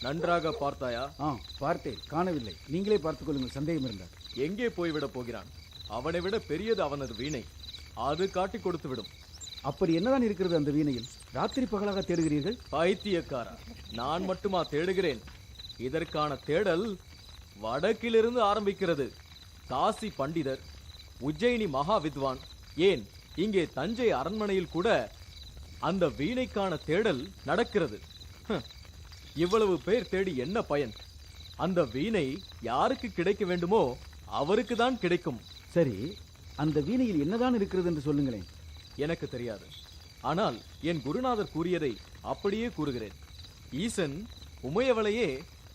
நன்றாக பார்த்தாயா? ஆ பார்த்தேன். காணவில்லை. நீங்களே பார்த்துக் கொள்ளுங்கள். சந்தேகம் இருந்தால். எங்கே போய்விட போகிறான்? அவனை விட பெரியது அவனது வீணை. அது காட்டிக் கொடுத்து விடும். அப்படி என்னதான் இருக்கிறது அந்த வீணையில்? ராத்திரி பகலாக தேடுகிறீர்கள்? பைத்தியக்காரா நான் மட்டுமா தேடுகிறேன்? இதற்கான தேடல் வடக்கிலிருந்து ஆரம்பிக்கிறது. காசி பண்டிதர் உஜ்ஜயினி மகா வித்வான். ஏன்? இங்கே தஞ்சை அரண்மனையில் கூட அந்த வீணைக்கான தேடல் நடக்கிறது. இவ்வளவு பேர் தேடி என்ன பயன்? அந்த வீணை யாருக்கு கிடைக்க வேண்டுமோ அவருக்கு தான் கிடைக்கும். சரி அந்த வீணையில் என்னதான் இருக்கிறது என்று சொல்லுங்களேன். எனக்கு தெரியாது. ஆனால் என் குருநாதர் கூறியதை அப்படியே கூறுகிறேன். ஈசன் உமையவளையே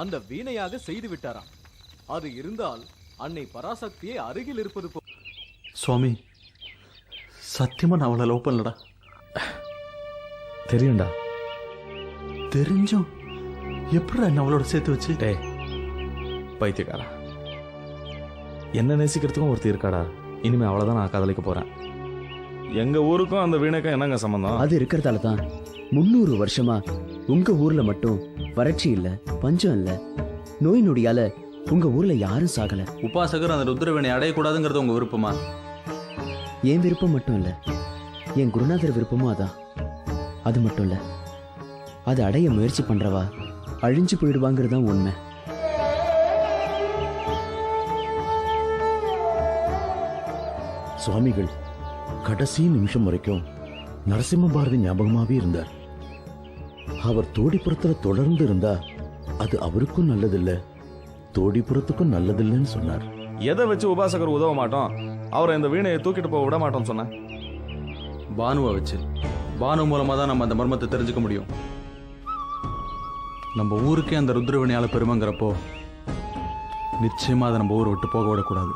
அந்த வீணையாக செய்து விட்டாராம். அது இருந்தால் அன்னை பராசக்தியே அருகில் இருப்பது போ சுவாமி சத்தியமா நான் அவளை லவ் பண்ணலடா? தெரியும்டா. தெரிஞ்சும். எப்படி என்ன அவளோட சேர்த்து வச்சு? டேய் பைத்தியக்காரா. என்ன நேசிக்கிறதுக்கும் ஒருத்தி இருக்காடா. இனிமே அவ்வளவுதான் நான் காதலிக்க போறேன். எங்க ஊருக்கும் அந்த வீணைக்கும் என்னங்க சம்பந்தம்? அது இருக்கிறதால தான் முன்னூறு வருஷமா உங்க ஊர்ல மட்டும் வறட்சி இல்ல பஞ்சம் இல்ல நோய் நொடியால உங்க ஊர்ல யாரும் சாகல. உபாசகர் அந்த ருத்ரவேணை அடையக்கூடாதுங்கிறது உங்க விருப்பமா? என் விருப்பம் மட்டும் இல்ல என் குருநாதர் விருப்பமும் அதான். அது மட்டும் இல்ல அதை அடைய முயற்சி பண்றவா அழிஞ்சு போயிடுவாங்கிறது தான் உண்மை. சுவாமிகள் கடைசி நிமிஷம் வரைக்கும் நரசிம்ம பாரதி ஞாபகமாவே இருந்தார். அவர் தோடிப்புறத்துல தொடர்ந்து இருந்தா அது அவருக்கும் நல்லதில்ல தோடிப்புறத்துக்கும் நல்லதில்லைன்னு சொன்னார். எதை வச்சு உபாசகர் உதவ மாட்டோம்? அவரை இந்த வீணையை தூக்கிட்டு போக விட மாட்டோம்னு சொன்னேன் பானுவை வச்சு. பானு மூலமா தான் நம்ம அந்த மர்மத்தை தெரிஞ்சுக்க முடியும். நம்ம ஊருக்கே அந்த ருத்ரவேணியால பெருமைங்கிறப்போ நிச்சயமா அதை நம்ம ஊரை விட்டு போக விடக்கூடாது.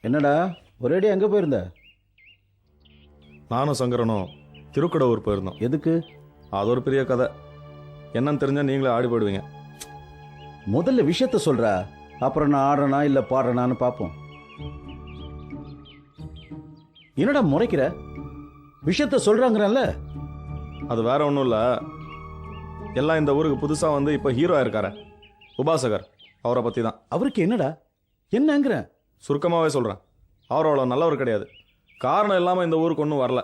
என்னடா? ஒரேடி எங்க போயிருந்த? நானும் சங்கரனும் திருக்கடவுர் போயிருந்தோம். எதுக்கு? அது ஒரு பெரிய கதை. என்னன்னு தெரிஞ்சா நீங்களே ஆடி போயிடுவீங்க. முதல்ல விஷயத்த சொல்றா அப்புறம் நான் ஆடுறனா இல்ல பாடுறனான்னு பாப்போம். என்னடா முறைக்கிற? விஷயத்த சொல்றாங்கறல்ல? அது வேற ஒன்றும் இல்லை. எல்லாம் இந்த ஊருக்கு புதுசாக வந்து இப்போ ஹீரோ ஆயிருக்காரு. உபாசகர். அவரை பற்றி தான் அவருக்கு என்னடா? என்னங்கிற? சுருக்கமாகவே சொல்கிறேன் அவர் அவ்வளோ நல்லவர் கிடையாது. காரணம் இல்லாமல் இந்த ஊருக்கு ஒன்றும் வரல.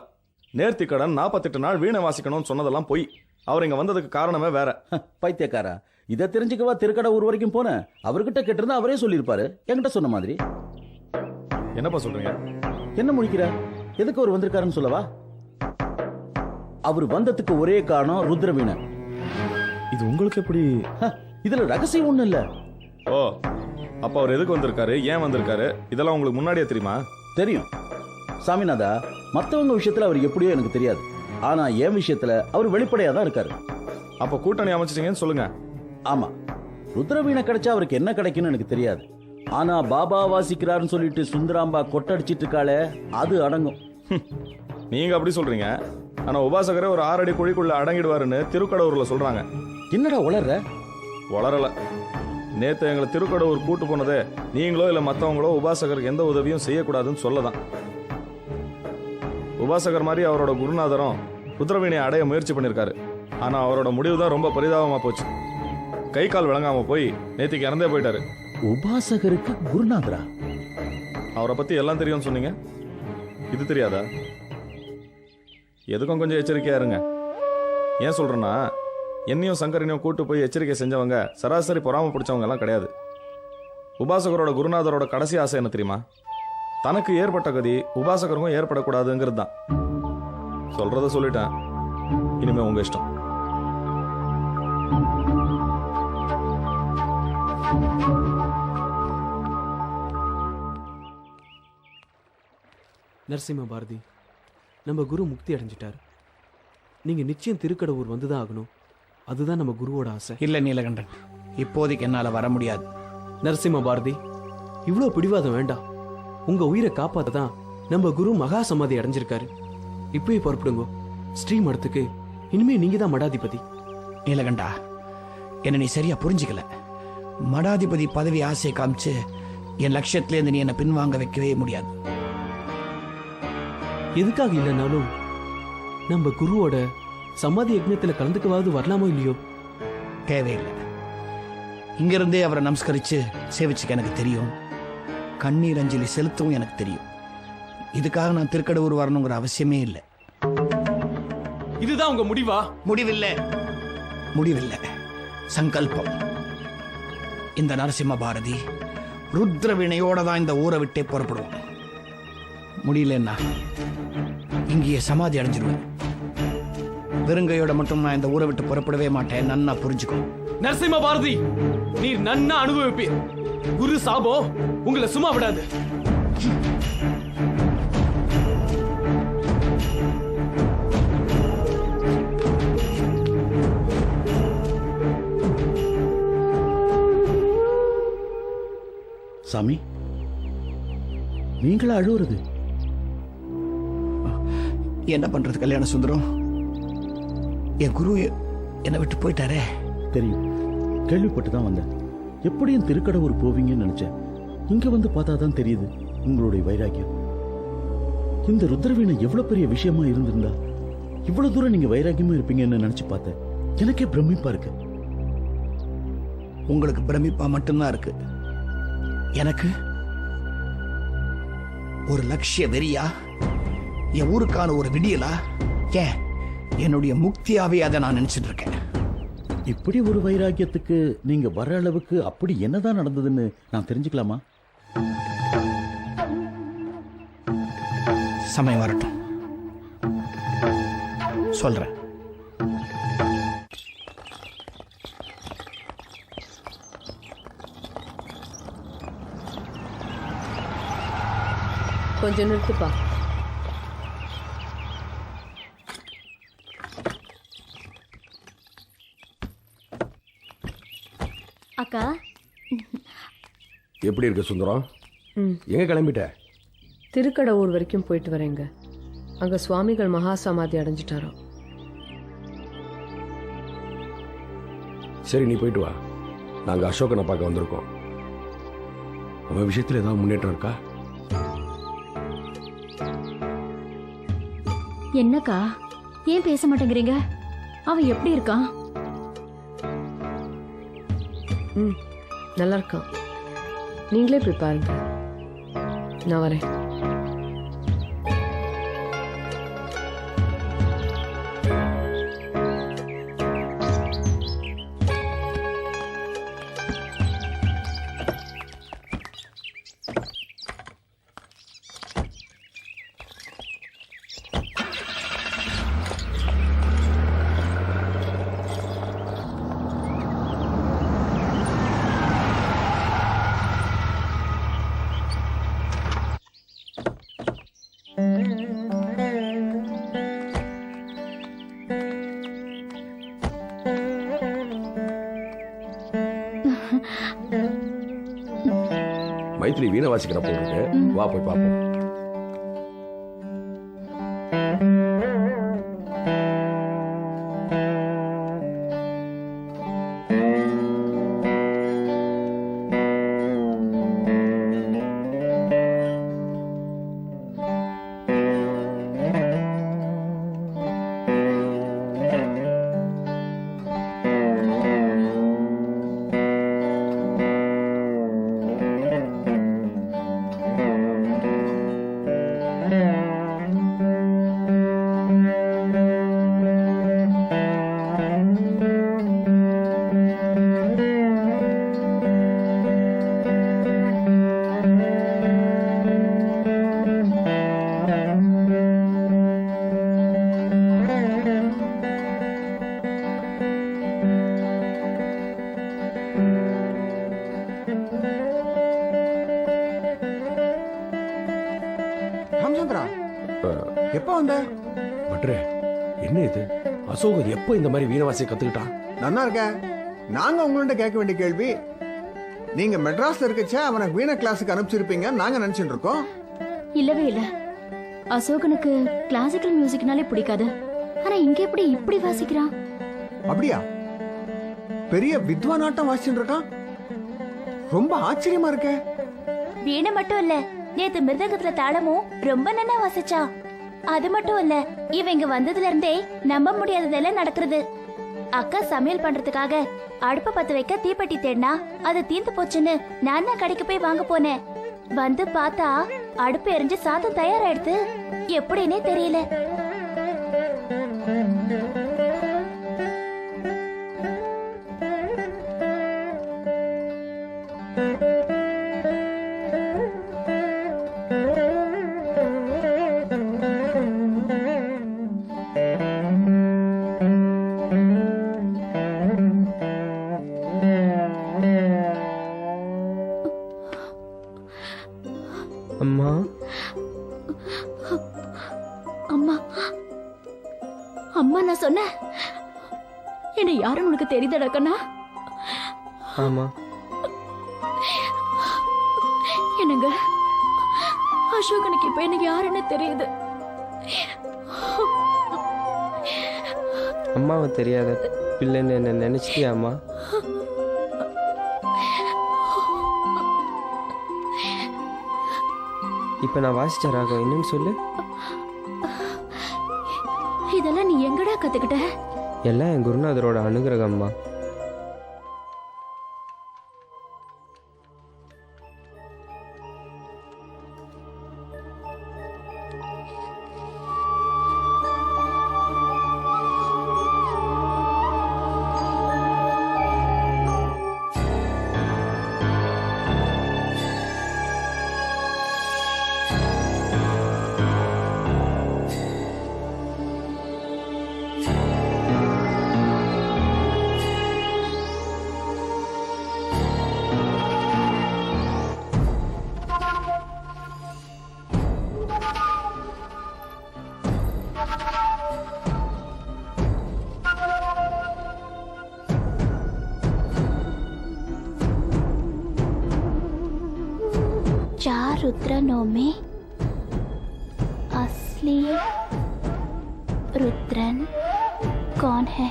நேர்த்திக்கடன் நாற்பத்தெட்டு நாள் வீணை வாசிக்கணும்னு சொன்னதெல்லாம் பொய். அவர் இங்கே வந்ததுக்கு காரணமே வேற. பைத்தியக்காரா. இதை தெரிஞ்சுக்கவா திருக்கடை ஊர் வரைக்கும் போனேன் அவர்கிட்ட கேட்டிருந்தா அவரே சொல்லியிருப்பாரு. என்கிட்ட சொன்ன மாதிரி. என்னப்பா சொல்கிறீங்க என்ன முடிக்கிற எதுக்கு அவர் வந்திருக்காருன்னு சொல்லவா? அவர் வந்ததுக்கு ஒரே காரணம் ருத்ரவீணை. இது உங்களுக்கு எப்படி? இதுல ரகசியம் ஒண்ணும் இல்ல. ஓ அப்போ அவர் எதுக்கு வந்திருக்காரு? ஏன் வந்திருக்காரு? இதெல்லாம் உங்களுக்கு முன்னாடியே தெரியுமா? தெரியும். சாமிநாதா மத்தவங்க விஷயத்துல அவர் எப்படியோ எனக்கு தெரியாது. ஆனா என் விஷயத்துல அவர் வெளிப்படையா தான் இருக்காரு. அப்போ கூட்டணி அமைச்சிட்டீங்கன்னு சொல்லுங்க. ஆமா. ருத்ரவீணை கிடைச்சா அவருக்கு என்ன கிடைக்கும்னு எனக்கு தெரியாது. ஆனா பாபா வாசிக்கிறாருன்னு சொல்லிட்டு சுந்தராம்பா கொட்டடிச்சிட்டு இருக்காளே அது அடங்கும். நீங்க அப்படி சொல்றீங்க. ஆனா உபாசகரே ஒரு ஆறடி குழிக்குள்ள அடங்கிடுவாருன்னு திருக்கடவுர்ல சொல்றாங்க. என்னடா உளர்ற? வளரல நேத்து எங்களை திருக்கடவுர் கூட்டு போனதே நீங்களோ இல்ல மத்தவங்களோ உபாசகருக்கு எந்த உதவியும் செய்யக்கூடாதுன்னு சொல்லதான். உபாசகர் மாதிரி அவரோட குருநாதரும் ருத்ரவீணையை அடைய முயற்சி பண்ணிருக்காரு. ஆனா அவரோட முடிவு தான் ரொம்ப பரிதாபமா போச்சு. கை கால் விளங்காம போய் நேத்திக்கு இறந்தே போயிட்டாரு. உபாசகருக்கு குருநாதரா? அவரை பத்தி எல்லாம் தெரியும்னு சொன்னீங்க. இது தெரியாதா? எதுக்கும் கொஞ்சம் எச்சரிக்கையா இருங்க. ஏன் சொல்றேன்னா என்னையும் சங்கரனையும் கூட்டு போய் எச்சரிக்கை செஞ்சவங்க சராசரி பொறாம பிடிச்சவங்க எல்லாம் கிடையாது. உபாசகரோட குருநாதரோட கடைசி ஆசை என்ன தெரியுமா? தனக்கு ஏற்பட்ட கதி உபாசகருக்கும் ஏற்படக்கூடாதுங்கிறது தான் சொல்றத சொல்லிட்டேன். இனிமே உங்க இஷ்டம். நரசிம்ம பாரதி நம்ம குரு முக்தி அடைஞ்சிட்டாரு. நீங்க நிச்சயம் திருக்கடவுர் வந்துதான் ஆகணும். அதுதான் நம்ம குருவோட ஆசை. இல்ல நீலகண்டன். இப்போதைக்கு என்னால வர முடியாது. நரசிம்ம பாரதி இவ்வளோ பிடிவாதம் வேண்டாம். உங்க உயிரை காப்பாத்த தான் நம்ம குரு மகா சமாதி அடைஞ்சிருக்காரு. இப்பயே புறப்படுங்க. ஸ்ரீ மடத்துக்கு இனிமே நீங்க தான் மடாதிபதி. நீலகண்டா என்ன நீ சரியா புரிஞ்சுக்கல. மடாதிபதி பதவி ஆசை காமிச்சு என் லட்சியத்திலேருந்து நீ என்னை பின்வாங்க வைக்கவே முடியாது. எதுக்காக இல்லைனாலும் நம்ம குருவோட சமாதி யஜ்ஞத்துல கலந்துக்கவாவது வரலாமோ இல்லையோ? தேவையில்லை. இங்கிருந்தே அவரை நமஸ்கரிச்சு சேவிச்சுக்க எனக்கு தெரியும். கண்ணீர் அஞ்சலி செலுத்தவும் எனக்கு தெரியும். இதுக்காக நான் திருக்கடவுர் வரணுங்கிற அவசியமே இல்லை. இதுதான் உங்க முடிவா? முடிவில்லை. முடிவில்லை. சங்கல்பம். இந்த நரசிம்ம பாரதி ருத்ர வினையோட தான் இந்த ஊரை விட்டே புறப்படுவோம். முடியலன்னா இங்கேயே சமாதி அடைஞ்சிருவேன். வெறுங்கையோட மட்டும் நான் இந்த ஊரை விட்டு புறப்படவே மாட்டேன். நன்னா புரிஞ்சுக்கோ. நரசிம்ம பாரதி நீர் நன்னா அனுபவிப்பீர். குரு சாபம் உங்களை சும்மா விடாது. சாமி நீங்களா அழுவுறது? என்ன பண்றது கல்யாண சுந்தரம்? என் குரு என்னை விட்டு போயிட்டாரே. தெரியும். கேள்விப்பட்டு தான் வந்தேன். எப்படியும் திருக்கடவுர் போவீங்கன்னு நினைச்சேன். இங்க வந்து பார்த்தா தான் தெரியுது உங்களுடைய வைராக்கியம். இந்த ருத்ரவீணை எவ்வளவு பெரிய விஷயமா இருந்திருந்தா? இவ்வளவு தூரம் நீங்க வைராக்கியமா இருப்பீங்கன்னு நினைச்சு பார்த்தேன். எனக்கே பிரமிப்பா இருக்கு. உங்களுக்கு பிரமிப்பா மட்டும்தான் இருக்கு. எனக்கு ஒரு லட்சிய வெறியா? என் ஊருக்கான ஒரு விடியலா? ஏன் என்னுடைய முக்தியாவே அதை நான் நினைச்சிட்டு இருக்கேன். இப்படி ஒரு வைராக்கியத்துக்கு நீங்க வர அளவுக்கு அப்படி என்னதான் நடந்ததுன்னு நான் தெரிஞ்சுக்கலாமா? சமயம் வரட்டும். சொல்றேன். கொஞ்சம் நிறுத்துப்பா. அக்கா. எப்படி இருக்க சுந்தரம்? ம். எங்க கிளம்பிட்ட? திருக்கடவுர் வரைக்கும் போயிட்டு வரேங்க. அங்க சுவாமிகள் மகா சமாதி அடைஞ்சிட்டாரோ சரி நீ போயிட்டு வா. நாங்க அசோகனை பார்க்க வந்திருக்கோம். அவன் விஷயத்துல ஏதாவது முன்னேற்றம் இருக்கா? என்னக்கா? ஏன் பேச மாட்டேங்கிறீங்க? அவன் எப்படி இருக்கான்? ம் நல்லா இருக்கான் நீங்களே போய் பாருங்க. நான் வரேன். மைத்திரி வீணை வாசிக்கிற போல வா போய் பார்ப்போம். பட்ரே என்ன இது? அசோகர் எப்போ இந்த மாதிரி வீணை வாசிக்க கத்துக்கிட்டான்? நல்லா இருக்க நாங்க உங்கள்ட்ட கேட்க வேண்டிய கேள்வி. நீங்க மெட்ராஸ்ல இருக்கச்சே அவனை வீணை கிளாஸுக்கு அனுப்பிச்சிருப்பீங்க நாங்க நினைச்சிட்டு இருக்கோம். இல்லவே இல்ல. அசோகனுக்கு கிளாசிக்கல் மியூசிக்னாலே பிடிக்காது. ஆனா இங்க எப்படி இப்படி வாசிக்கிறான்? அப்படியா? பெரிய வித்வானாட்டம் வாசிச்சுட்டு இருக்கான். ரொம்ப ஆச்சரியமா இருக்கே. வீணை மட்டும் இல்ல நேத்து மிருதங்கத்துல தாளமும் ரொம்ப நல்லா வாசிச்சா அது மட்டும் இல்ல இவங்க வந்ததுல இருந்தே நம்ப முடியாததெல்லாம் நடக்கிறது. அக்கா சமையல் பண்றதுக்காக அடுப்ப பத்து வைக்க தீப்பெட்டி தேடினா அது தீந்து போச்சுன்னு நான் தான் கடைக்கு போய் வாங்க போனேன். வந்து பார்த்தா அடுப்பு எரிஞ்சு சாதம் தயாராயிடுது. எப்படின்னே தெரியல. அம்மா தெரியுதடா கண்ணா ஆமா. என்னங்க? அசோகனுக்கு இப்ப எனக்கு யாருன்னு தெரியுது. அம்மாவை தெரியாத பிள்ளைன்னு என்ன நினைச்சிட்டியா அம்மா இப்ப நான் வாசிச்ச ராகம் என்னன்னு சொல்லு. இதெல்லாம் நீ எங்கடா கத்துக்கிட்ட? எல்லாம் என் குருநாதரோட அனுகிரகம்மா. चार रुद्रनों में असली रुद्रन कौन है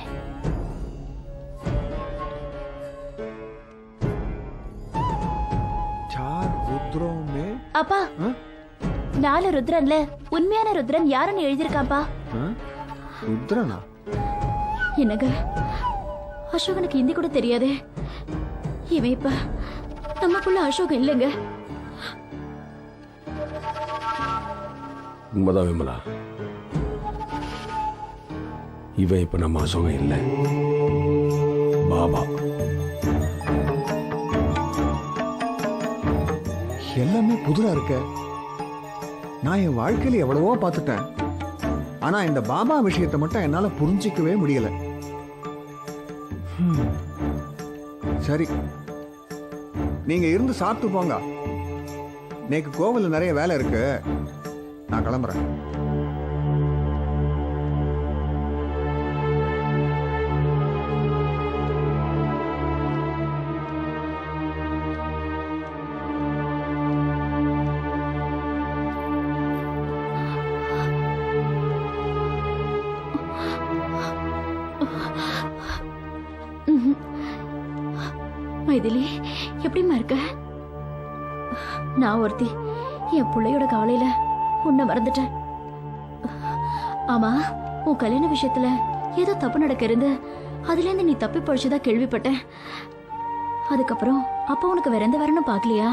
சார் ருத்ரோமே அப்பா நாலு ருத்ரன்ல உண்மையான ருத்ரன் யாருன்னு எழுதியிருக்காப்பா ருத்ரனா என்னங்க அசோகனுக்கு ஹிந்தி கூட தெரியாதே இவன் இப்ப நமக்குள்ள அசோகம் இல்லைங்க உண்மைதான் விமலா. இவன் இப்போ நம்ம அசோகம் இல்லை. பாபா. எல்லாமே புதுரா இருக்க. நான் என் வாழ்க்கையில எவ்வளவோ பார்த்துட்டேன். ஆனா இந்த பாபா விஷயத்தை மட்டும் என்னால புரிஞ்சிக்கவே முடியல. சரி. நீங்க இருந்து சாப்பிட்டு போங்க. நேக்கு கோவில் நிறைய வேலை இருக்கு. நான் கிளம்புறேன். மைதிலி எப்படிம்மா இருக்க? நான் ஒருத்தி என் பிள்ளையோட கவலையில உன்னை மறந்துட்டேன். ஆமா உன் கல்யாண விஷயத்துல ஏதோ தப்பு நடக்க இருந்து அதுல இருந்து நீ தப்பி பழிச்சுதான் கேள்விப்பட்டேன். அதுக்கப்புறம் அப்பா உனக்கு வேற எந்த வரணும் பாக்கலையா?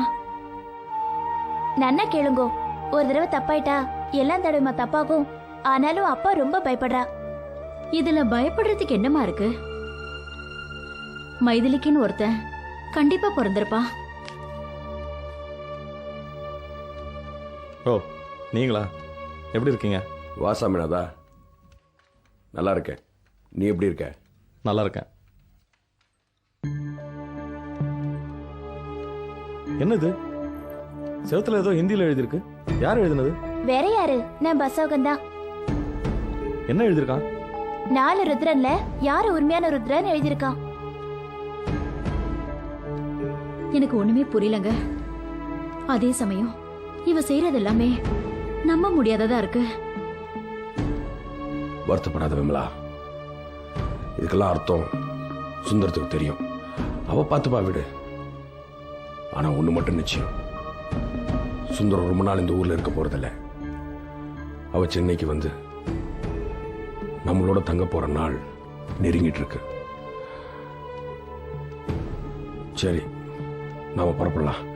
நன்னா கேளுங்கோ ஒரு தடவை தப்பாயிட்டா எல்லாம் தடவைமா தப்பாகும் ஆனாலும் அப்பா ரொம்ப பயப்படுறா. இதுல பயப்படுறதுக்கு என்னமா இருக்கு? மைதிலிக்குன்னு ஒருத்தன் கண்டிப்பா பிறந்திருப்பா ஓ நீங்களா? எப்படி இருக்கீங்க? வாசாமினாதா நல்லா இருக்கேன். நீ எப்படி இருக்க? நல்லா இருக்கேன். என்னது? செவத்துல ஏதோ ஹிந்தியில் எழுதியிருக்கு. யார் எழுதினது? வேற யாரு? நம்ம அசோகன் தான் என்ன எழுதியிருக்கான்? நாலு ருத்ரன்ல யாரு உண்மையான ருத்ரன் எழுதியிருக்கான். எனக்கு ஒண்ணுமே புரியலங்க. அதே சமயம் இவ செய்யறது எல்லாமே நம்ப முடியாததா இருக்கு. வருத்தப்படாத விமலா. இதுக்கெல்லாம் அர்த்தம் சுந்தரத்துக்கு தெரியும். அவ பார்த்துப்பா விடு. ஆனா ஒண்ணு மட்டும் நிச்சயம். சுந்தரம் ரொம்ப நாள் இந்த ஊர்ல இருக்க போறதில்ல. அவ சென்னைக்கு வந்து நம்மளோட தங்க போற நாள் நெருங்கிட்டு இருக்கு. சரி நாம புறப்படலாம்.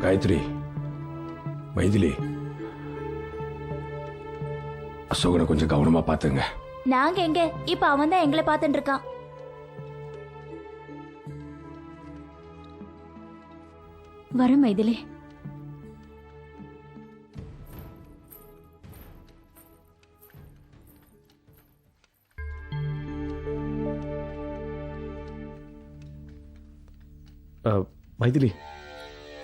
காயத்ரி மைதிலி அசோகனை கொஞ்சம் கவனமா பாத்துங்க நாங்க எங்க இப்ப அவன் தான் எங்களை பார்த்துட்டு இருக்கான் வர மைதிலி அஹ், மைதிலி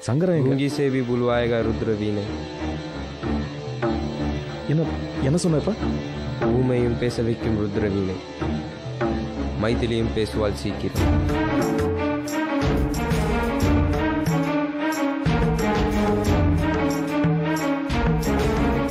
சங்கரன் எங்க? गूंगी से भी बुलवाएगा रुद्रवी ने என்ன என்ன சொன்ன பூமையும் ஊமையும் பேச வைக்கும் ருத்ரவீணை மைதிலியும் பேசுவாள் சீக்கிரம்.